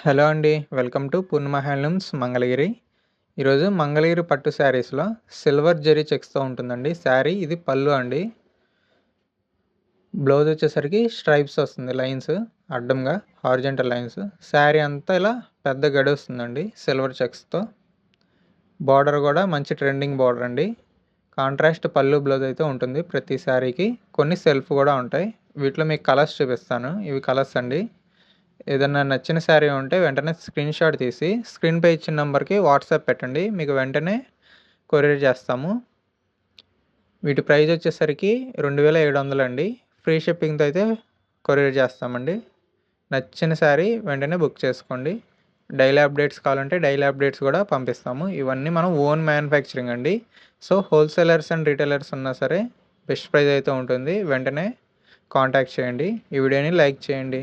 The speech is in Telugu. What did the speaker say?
హలో అండి welcome to Purnima handlooms Mangalagiri. ఈరోజు మంగళగిరి పట్టు శారీస్లో సిల్వర్ జరీ చెక్స్తో ఉంటుందండి. శారీ ఇది పళ్ళు అండి. బ్లౌజ్ వచ్చేసరికి స్ట్రైప్స్ వస్తుంది లైన్స్ అడ్డంగా హార్జెంటల్ లైన్స్. శారీ అంతా ఇలా పెద్ద గడి వస్తుందండి సిల్వర్ చెక్స్తో. బార్డర్ కూడా మంచి ట్రెండింగ్ బార్డర్ అండి. కాంట్రాస్ట్ పళ్ళు బ్లౌజ్ అయితే ఉంటుంది ప్రతి శారీకి. కొన్ని సెల్ఫ్ కూడా ఉంటాయి. వీటిలో మీకు కలర్స్ చూపిస్తాను. ఇవి కలర్స్ అండి. ఏదైనా నచ్చిన శారీ ఉంటే వెంటనే స్క్రీన్ షాట్ తీసి స్క్రీన్పై ఇచ్చిన నెంబర్కి వాట్సాప్ పెట్టండి. మీకు వెంటనే కొరియర్ చేస్తాము. వీటి ప్రైస్ వచ్చేసరికి రెండు వేల ఏడు వందలు అండి. ఫ్రీ షిప్పింగ్తో అయితే కొరియర్ చేస్తామండి. నచ్చిన శారీ వెంటనే బుక్ చేసుకోండి. డైలీ అప్డేట్స్ కావాలంటే డైలీ అప్డేట్స్ కూడా పంపిస్తాము. ఇవన్నీ మనం ఓన్ మ్యానుఫ్యాక్చరింగ్ అండి. సో హోల్సేలర్స్ అండ్ రీటైలర్స్ ఉన్నా సరే బెస్ట్ ప్రైస్ అయితే ఉంటుంది. వెంటనే కాంటాక్ట్ చేయండి. ఈ వీడియోని లైక్ చేయండి.